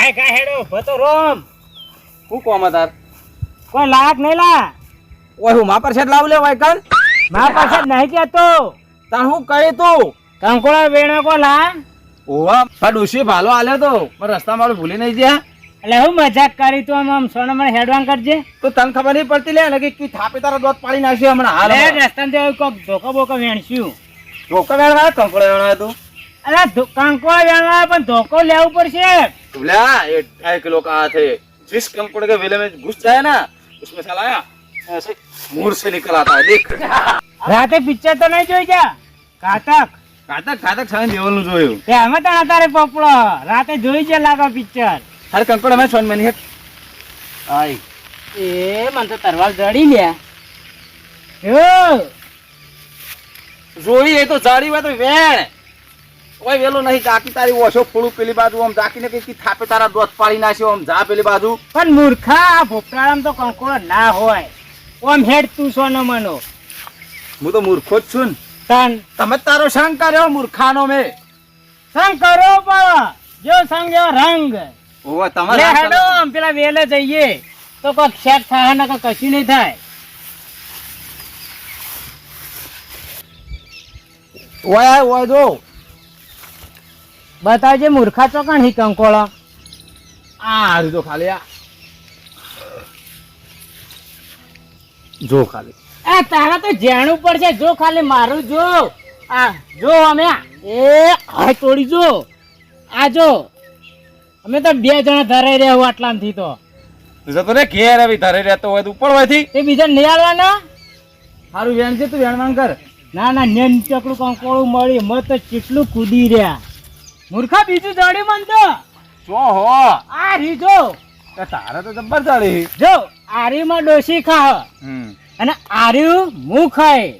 ગાય કાય હેડો ભતો રોમ. હું કોમ તાર? કોઈ લાગ નહીં લા. ઓય હું માપર છે લાવ લે વાય કન માપર પાસે નહીં કેતો તાર હું કહી તું? કંકોળા વેણા કો લા. ઓવા આ ડોશી ભાલો આલે તો. પણ રસ્તા મારું ભૂલી નહીં ગયા. એટલે હું મજાક કરી તું આમ આમ સોના મને હેડવાન કરજે. તો તને ખબર નહીં પડતી લે કે કી થાપી તારા દોત પાડી નાખ્યો હમણાં હાલ રસ્તા રસ્તામાં કોક ધોકો બોકો વેણસ્યું ધોકા વેણવા કંકોળા વેણવા તું? અરે ધો- કંકોળા વેણવા પણ ધોકો લેવું પડશે बोले हाँ ये ढाई किलो का थे जिस कंकुड़ के वेले में घुस जाए ना उसमें साला आया ऐसे मुंह से निकल आता है देख રાતે પિક્ચર તો નહીં જોઈ જા કાતક કાતક કાતક સામે દેવલનું જોયું તે અમે તને તારે પોપડો રાતે જોઈ છે લાગો પિક્ચર અરે કંકોડ અમે સોન મની હેટ આઈ એ મને તો તરવાર જડી લ્યા જો જોઈ એ તો જાડી વાત વેણ ઓય વેલો નહીં જાકી તારી ઓછો ફૂડું પેલી બાજુ આમ જાકીને કઈ કી થાપે તારા દોત પાડી નાખ્યો આમ જા પેલી બાજુ. પણ મૂર્ખા ભોપરાળામાં તો કંકોળો ના હોય. ઓમ હેડ તું સોનો મનો. હું તો મૂર્ખો જ છું તન. તમે તારો સંગ કર્યો મૂર્ખાનો મે. સંગ કરો પણ જો સંગ એવો રંગ. ઓવા તમારે હેડો આમ પેલા વેલે જઈએ. તો કોક શેક થાય ને કોક કશું નહીં થાય. ઓય ઓય જો. બતાવજે મૂર્ખા ચોકણ હી કંકોળો. આ હારી જો ખાલી આ. જો ખાલી. એ તારા તો જાણવું પડશે જો ખાલી મારું જો. આ જો અમે એ આ તોડી જો. આ જો. અમે તો બે જણા ધરાઈ રહ્યા આટલામાંથી તો. જતો રે ઘેર આવી ધરાઈ રહેતો હોય તો ઉપર હોયથી તે બીજા નિહાળવાના સારું વેણ છે તું વેણવાણ કર. ના ના નેન ચકડું કંકોળું મળી મત તો કેટલું કૂદી રહ્યા. મૂર્ખા બીજું જડી મન તો. ચો હો. આ રી જો. તો તારે તો જબ્બર જડી જો આરીમાં ડોસી ખા અને આર્યું મું ખાય.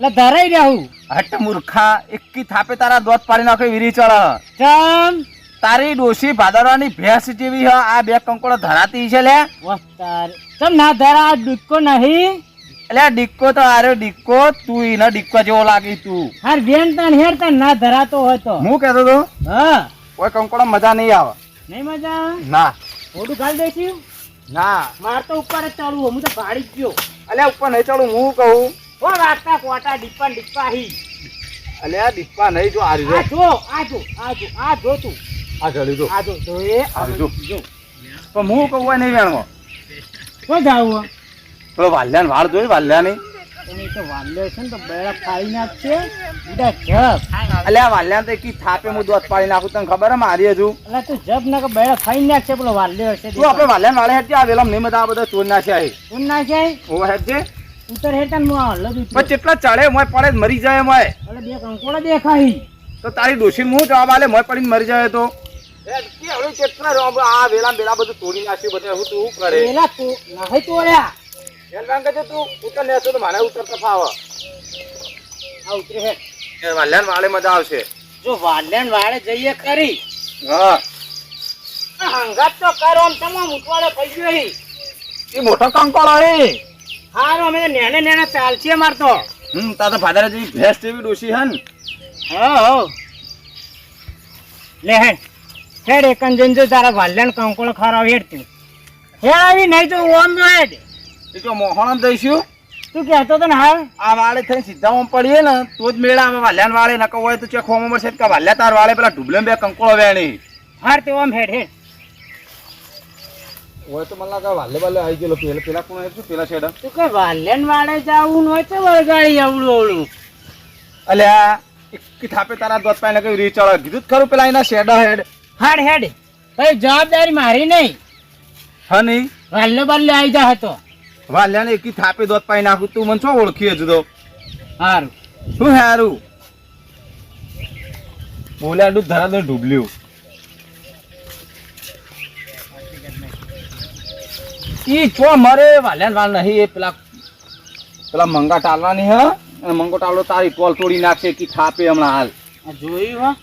એટલે ધરાઈ રહ્યું હટ મૂર્ખા એકી થાપે તારા દોત પાડી નાખે વીરી ચડ. ચમ. તારી ડોસી ભાદરવાની ભેંસ જેવી હ આ બે કંકોડો ધરાતી છે લે. વસ્તાર ચમ ના ધરા આ દૂધકો નહીં? એટલે આ ડિક્કો તો આરે ડિક્કો તું એના ડિક્કો જેવો લાગી તું. હાર વેન તાન હેર તાન ના ધરાતો હોય તો હું કહેતો તો? હા. કોઈ કંકોડા મજા નહીં આવે. નહીં મજા આવે? ના. થોડું ખાલી દઈશું ના. માર તો ઉપર જ ચાલુ હું તો ભાડી ગયો. અલ્યા ઉપર નહીં ચાલુ હું કહું? ઓ વાગતા કોટા ડિપ્પા ડિપ્પા હી અલ્યા ડિપ્પા નહીં જો આ રીતે આ જો આ જો આ જો આ જો તું. આ જડી જો આ જો તો એ આ જો. પણ હું કહું નહીં વેણવો. કોઈ જાવું પેલો વાલ્યાને વાળ જોઈ વાલ્યાની? તો વાલ્યો છે ને તો અલ્યા એકી થાપે હું દોત પાડી નાખું તને ખબર મારી હજુ એટલે તું જબ ના કે બેડા ફાડી નાખશે પેલો વાલ્યો હશે તું આપણે વાલ્યાન વાળે હેઠ આ વેલામ નહીં બધા બધા ચોર નાખ્યા હે તું ના ઓ હેઠ. ઉતર હેઠળ હું હલ્લો પણ કેટલા ચડે મોય પડે જ મરી જાય મોય બે કંકોડા દેખાય. તો તારી ડોશી હું જવાબ આલે મોય પડીને મરી જાય તો? કેટલા આ વેલા બેલા બધું તોડી નાખ્યું બધા હું તું શું કરે? પેલા તો નહીં તોડ્યા. એમ કામ કે તું ઉતર ને તો મારે ઉતરતા ફાવ. આ ઉતરે હેઠ વાલ્યાન વાળે મજા આવશે. જો વાલ્યાન વાળે જઈએ કરી હા. હંગાત તો કરો આમ તમામ ઉઠવાડે થઈ ગયો એ મોટો કંકોળો હે. હારો અમે તો નેને નેને ચાલશે મારતો હમ તા તો ફાધર જેવી ભેંસ જેવી હન હો હો લે હે હેડ એકન જઈને જો તારા વાલ્યાન કંકોળો ખરાવ હેડ તું. હેડ આવી નહીં તો ઓમ હેડ એ જો મોહણમ દઈશું તું કહેતો તો ને હાલ. આ વાળે થઈને સીધા ઓમ પડીએ ને તો જ મેળા વાલ્યાન વાળે નકો હોય તો ચેક હોમ મળશે. કે વાલ્યા તાર વાળે પેલા ઢુબલે બે કંકોળો વેણી. હાર તે ઓમ હેડ હેડ. હોય તો મને લાગે વાલે વાલે આવી ગયેલો. પેલા પેલા કોણ આવ્યું પેલા છેડા તું કે વાલ્યાન વાળે જાવું હોય તો વળગાડી આવડું અલે અલ્યા એક થાપે તારા દોત પાઈને કઈ રીચ ચડે? કીધું જ ખરું પેલા એના શેડા હેડ. હાડ હેડ. ભાઈ જવાબદારી મારી નહીં. હા નહીં વાલ્યો બાલ્યો આવી જા હતો. વાલ્યાને એકી થાપે દોત પાઈ નાખું. તું મને શું ઓળખી હજુ તો હારું. શું હારું? બોલ્યા ડૂબ ધરા દો ડૂબલ્યું ઈ ચો મરે? વાલ્યાન વાલ નહીં એ પેલા પેલા મંગા ટાલવાની હા? અને મંગો ટાળો તારી ટોલ તોડી નાખશે કી થાપે હમણાં હાલ. જોયું હા.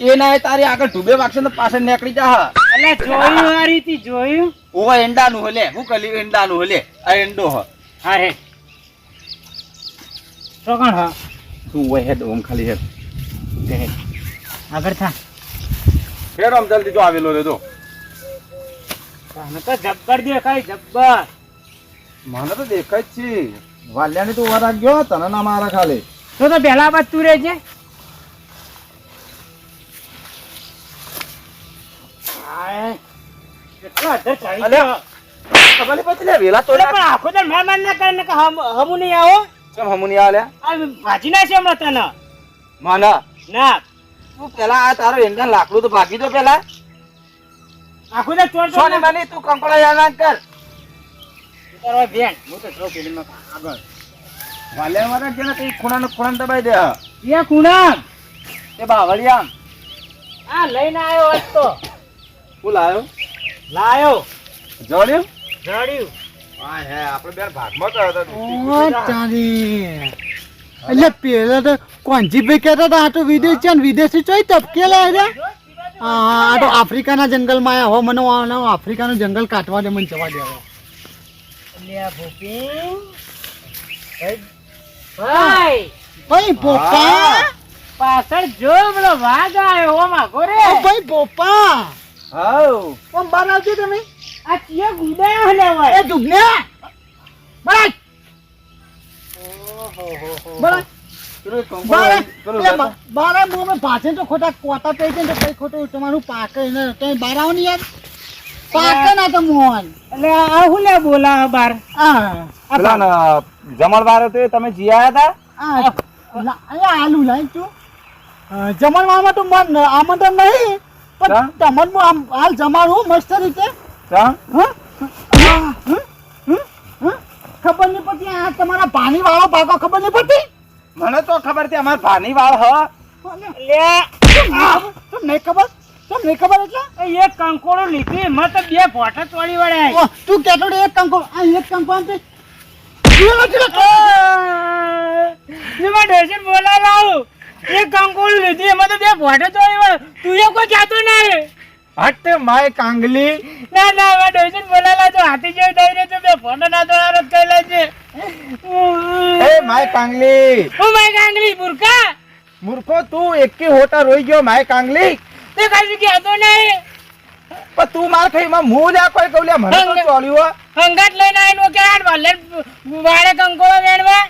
એ ના એ તારી આગળ ડૂબે વાગશે ને પાછળ નીકળી જા હ. એટલે જોયું આ રીતે જોયું? ઓવા એંડાનું હલે હું કલી એંડાનું હલે આ એંડો હ. હા હેડ તો કોણ હા? તું ઓય હેડ ઓમ ખાલી હેડ આગળ થા. ફેર આમ જલ્દી જો આવેલો રે જો મને તો જબ્બર દેખાય જબ્બર. મને તો દેખાય છે. વાલ્યાને તું વાર ગયો તને ના મારા ખાલી. તો તો પહેલા બાદ તું રહેજે. હાય, કેટલો અધર અલ્યા. ગયો. ખબર નહીં પડતી લે વેલા તો પણ આખો તો મહેમાન ના કરે ને કે હમ હમું નહીં આવો? કેમ હમુની આલ્યા આ ભાજી ના છે હમણાં તને? માના. ના. તું પેલા આ તારો એંગલ લાકડું તો ભાગી દો પેલા. આખું તો ચોર ચોર માની તું કંકોડા યાદ કર. કરવા બેન. હું તો જો પેલીમાં આગળ. વાલ્યા મારા કે કઈ ખૂણા ખૂણા દબાઈ દે. હા. એ બાવળિયા. આ લઈને આવ્યો હું લાયો? લાયો. જોડ્યું જડ્યું હા હે આપણે બે ભાગમાં કર્યો તો એટલે પેલા તો કોંજીભાઈ કહેતા હતા આ તો વિદેશ છે ને વિદેશી ચોઈ તપકેલા રહ્યા આ તો આફ્રિકાના જંગલમાં આવ્યા હો મને આના આફ્રિકાનું જંગલ કાઢવા દે મને જવા દે હવે. અલ્યા ભાઈ. ભાઈ. બોપા. પાછળ જો પેલો વાઘ આવ્યો હો માગો રે. ભાઈ બોપા. હાઉ. તમે. આ ચિયો હોય બારે મોમે પાછળ તો ખોટા કોતા પે છે તો કઈ ખોટું તમારું પાકે ને કઈ બહારની યાર? પાકે ના તો મોહન. એટલે આ હું લે બોલા બાર? આ પેલા ને જમણવાર હતો એ તમે જી આયા હતા અહીંયા આલુ લાઈ તું. અ, જમણવારમાં તો મન આમંત્રણ નહીં. પણ હા? તમને આમ હાલ જમાડું મસ્ત રીતે? ખબર નહીં પડતી આ તમારા પાણી વાળો પાકો ખબર નહીં પડતી? મને તો ખબર છે અમાર ભાની વાળ હ તમને ખબર? તમને ખબર? એટલે? એક કંકોડો લીધી એમાં તો બે ફોટા તોડી વળ્યા. ઓ, તું કેતો એક કંકો આ એક કંકો આમ એક કંકોડો લીધી એમાં તો બે ફોટા તો તું એ કોઈ જાતો ના રે હટ માય કાંગલી. ના ના એમાં ડોસન બોલાલા તો હાથી જેવું થઈ રહ્યો છે બે ફોટા ના તો આરત કઈ લેજે. એ માય કાંગલી. ઓ માય કાંગલી બુરકા મૂર્ખો તું એકી હોટા રોઈ ગયો માય કાંગલી. તે કશું કહેતો ના રે પણ તું માર ખાઈ માં મું લ્યા કોઈ કહું લ્યા મને તો હંગ. હંગાટ લઈને આવીને કે વાળે કંકોળો વેણવા?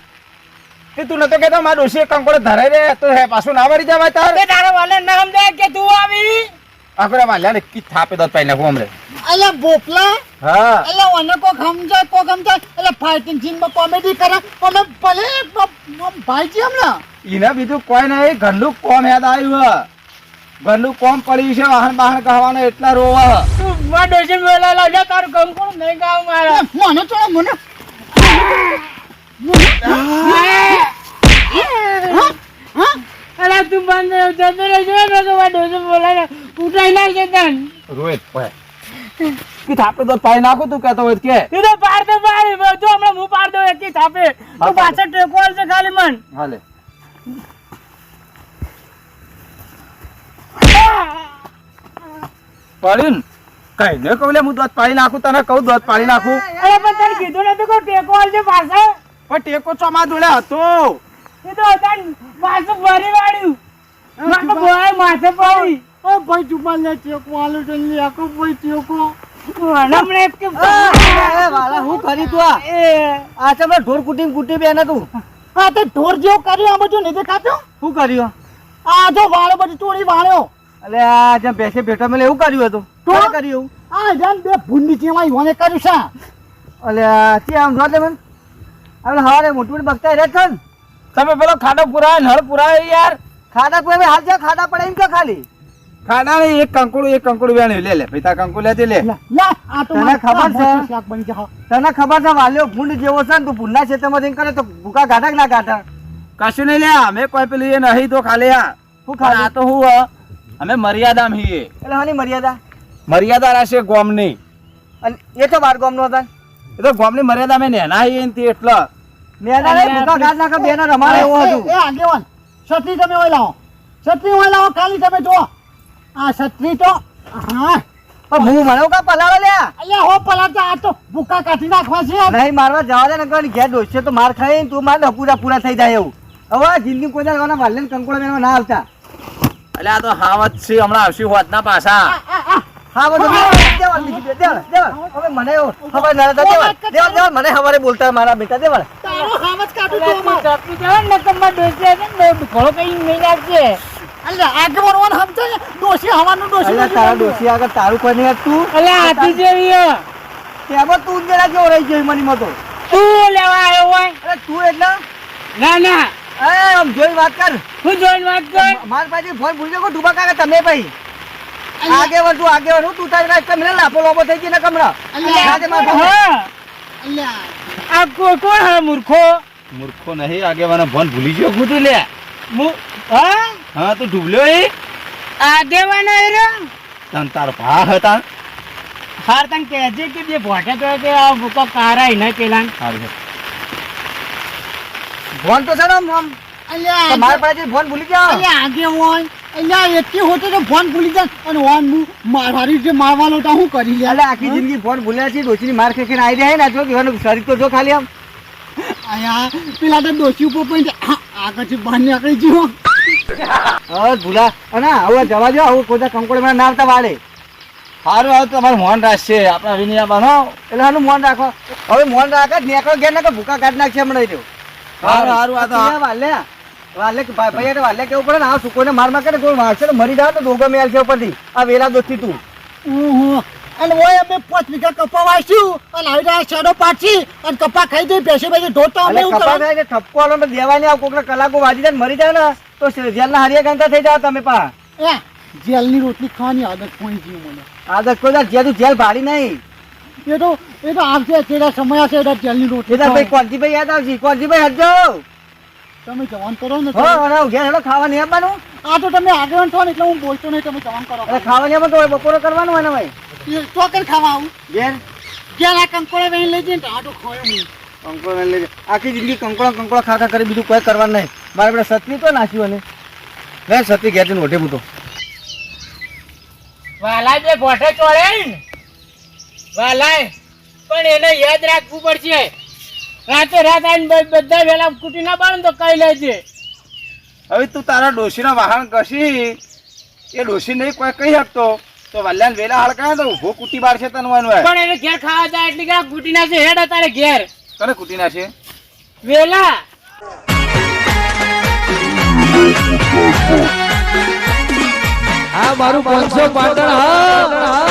કે તું નતો કેતો મારા ડોશીએ કંકોડો ધરાઈ રે તો હે પાછું ના વળી જવાય તાર? તે તારા વાલે ના સમજાય કે તું આવી? આખરે વાલ્યા ને કી થાપે દત પાઈ નાખું હમરે અલે બોપલા હા. અલે ઓને કો સમજાય કો સમજાય અલે ફાઇટિંગ સીનમાં કોમેડી કરે અમે ભલે ભાઈજી હમણાં. ઈને બીજું કોઈ નહીં ઘરનું કોમ યાદ આવ્યું હે. ઘરનું કોમ પડ્યું છે વાહન વાહન કહેવાનો એટલા રોવા તું મા ડોસન મેલા લાવજો તારું કંકોડો નહીં ગાવ મારા. મને તો મને અલા તું બંધ જતો રહેજો ને તો માં ઉઠાઈ નાખે તન રોહિત ભાઈ કી થાપે દત પાઈ નાખું તું કહેતો હોય કે. તું તો પાડ દે પાડ જો હમણાં હું પાડ દઉં એકી થાપે. તું પાછળ ટેકો છે ખાલી મન. હાલે. પડ્યું ને કઈ ને કહું લે હું દોત પાડી નાખું તને કહું દોત પાડી નાખું. અરે પણ તને કીધું નતું કે ટેકો છે પાછળ? પણ ટેકો ચોમા દોડે હતો. એ તો હતા માથે ભરી વાળ્યું. માથે બોય માથે ભરી ઓ ભાઈ જુબાન લે ચેકો આલુ જલ્દી આકો ભાઈ ચેકો હમણાં એક વાલા હું કરી તું આ? આ તો ઢોર કુટી કુટી બેને તું. હા તો ઢોર જેવો કર્યો આ બધું નહીં દેખાતો? શું કર્યું? આ જો વાળો બધી ચોરી વાળ્યો. અલે આ જેમ બેસે ભેટા મેલે એવું કર્યું હતું. તો? કર્યું? આ જાન બે ભૂંડી ચેમાં ઈવોને કર્યું છે. અલે આ તે આમ જોત લે મન. આપણે હવારે મોટી બગતા રહે છે ને તમે પેલો ખાડો પુરાય નળ પુરાય યાર. ખાડા કોઈ હાલ છે? ખાડા પડે એમ કે ખાલી? ખાડા ને એક કંકુડું એક કંકુડું વેણ લે લે પિતા કંકુ લેતી લે. લા, લા આ તો તને ખબર છે? મોટું શાક બની જા. તને ખબર છે વાલ્યો ભૂંડ જેવો છે ને તું ભૂંડના ક્ષેત્રમાં જઈને કરે તો ભૂકા ગાઢા ના ગાઢા? કશું નહીં લે અમે કોઈ પેલું એ નહીં તો ખાલી હા. શું ખાલી? આ તો હું હ, અમે મર્યાદામાં છીએ. એટલે હાની મર્યાદા? મર્યાદા રહેશે ગોમની. અને એ તો બાર ગામનો હતા. એ તો ગામની મર્યાદા અમે નેના ને તે એટલે. નેના રે ભૂકા ગાઢ નાખે બેના રમાડે એવું હતું. એ આગેવાન છત્રી તમે ઓય લાવો. છત્રી ઓય લાવો ખાલી તમે જો આ છત્રી તો હા. પણ હું મને કા પલાળો લે અલ્યા હો પલાતા આ તો ભૂકા કાઢી નાખવા છે. નહીં મારવા જવા દે ને કોઈ ઘેર ડોસશે તો માર ખાઈ તું માર પૂરા પૂરા થઈ જાય એવું. હવે જિંદગી કોઈ જવાના વાલે કંકોડા બેનમાં ના આવતા. એટલે આ તો હાવત છે હમણાં આવશે હોતના પાછા. હા દેવાળ બીજી દેવાળ દેવાળ હવે મને ખબર ના હતા દેવાળ દેવાળ દેવાળ મને હવારે બોલતા મારા બેટા દેવાળ તારો હાવજ કાઢું અલા, તું તું અમાર. ચપટી જવા ને નકરમાં ડોસી ને ઘણો કઈ નહીં લાગશે અલ્યા આગળ વળવાનું સમજે ને ડોશી હવાનું ડોશી અલ્યા તારા ડોસી આગળ તારું કોઈ નહીં તું? અલા હાથી જેવી હે. તેમાં તું જરા કેવો રહી ગયો મની માં તું. લેવા આવ્યો હોય? અરે તું એટલે? ના ના. એ આમ જોઈ વાત કર. હું જોઈને વાત કર. માર પાસે ફોન ભૂલી ગયો ડૂબા કાકા તમે ભાઈ. આગે વળ તું આગે વળ હું તું તારી રાખ કમને લાપો લાપો થઈ ગઈ ને કમરા આ કો- કોણ હે મૂર્ખો? મૂર્ખો નહીં આગેવાનો ભણ ભૂલી ગયો ખોટું લે. હા? હા તું ડૂબલ્યો એ આગેવાના એ રહ્યો? તન તાર ભા હતા હાર તને કહેજે કે બે ભોટે તો કે આ ભૂકો કારાય ને પેલા. ફોન તો છે ને આમ આમ અલ્યા તો પાસે ફોન ભૂલી ગયા? અલ્યા આગે હોય અલ્યા એટલી હોતો તો ફોન ભૂલી જાય અને ઓન હું મારી જે મારવાનો તો હું કરી લે એટલે આખી જિંદગી ફોન ભૂલ્યા છે ડોસીની માર ખેખી આવી જાય ને જો કહેવાનું શરીર તો જો ખાલી આમ. અહીંયા પેલા તો ડોસી ઉપર પણ આગળથી બહાર નીકળી જીવો હવે ભૂલા. અને હવે જવા દો આવું કોઈ કંકોડે મને ના આવતા વાળે. સારું હવે તમારે મોહન રાખશે. આપણા વિનયા બનો એટલે આનું મોન રાખો. હવે મોન રાખે જ નેકળો ગયા ને ભૂકા કાઢ નાખશે હમણાં રહ્યો. સારું સારું આ તો વાલે વાલે ભાઈ ભાઈ વાલે કેવું પડે ને? આ સુકોને માર માર કરે કોઈ મારશે તો મરી જાવ તો ડોગો મેલ છે ઉપરથી. આ વેલા દોસ્તી તું. અને ઓય અમે પાંચ વીઘા કપા વાંચ્યું અને આવી રહ્યા શેડો પાછી. અને કપા ખાઈ દઈ બેસી બેસી ધોતા અમે એવું કપા કરવા ઠપકો આલો દેવાય ને આવ કોકને કલાકો વાજી જાય ને મરી જાય ને તો જેલના હારિયા ગણતા થઈ જાવ તમે પા. એ જેલની રોટલી ખાવાની આદત કોઈ ગઈ મને? આદત કોઈ જેલ જેલ ભાડી નહીં. એ તો એ તો આવશે તેરા સમય આવશે જેલની રોટલી ભાઈ. કોલજીભાઈ યાદ આવશે. કોલજીભાઈ હટજો. તમે જવાન કરો ને હા અને ઘેર હેડો ખાવાની આવવાનું આ તો તમે આગળ છો ને એટલે હું બોલતો નહીં તમે જવાન કરો. એટલે ખાવાની આમાં તો બપોરે કરવાનું હોય ને ભાઈ? તો ચોકર ખાવા આવું. ઘેર? ઘેર આ કંકોડા વેણ લઈ જઈને આટો ખોયો હું. કંકોડો લઈ લે. આખી જિંદગી કંકોડો કંકોડો ખા ખા કરી બીજું કોઈ કરવાનું નહીં. મારે પેલા સતરી તો નાખ્યું અને. લે સતરી ઘેર જઈને ઓઢે મૂતો. વાલાય બે ચોળે ને. વાલાય પણ એને યાદ રાખવું પડશે. રાતે રાત આવીને બધા વેલા કુટી ના બાળ તો કઈ લેજે હવે તું તારા ડોશીના વાહન કશી એ ડોશી નહીં કોઈ કહી શકતો. તો વલ્યાન વેલા હળકાય તો ઊભો કુટી બાર છે તને વાનવા પણ એને ઘેર ખાવા જાય એટલે કે કુટી ના છે હેડ તારે ઘેર. તને કુટી ના છે? વેલા. આ મારું પાંચસો પાટણ હા.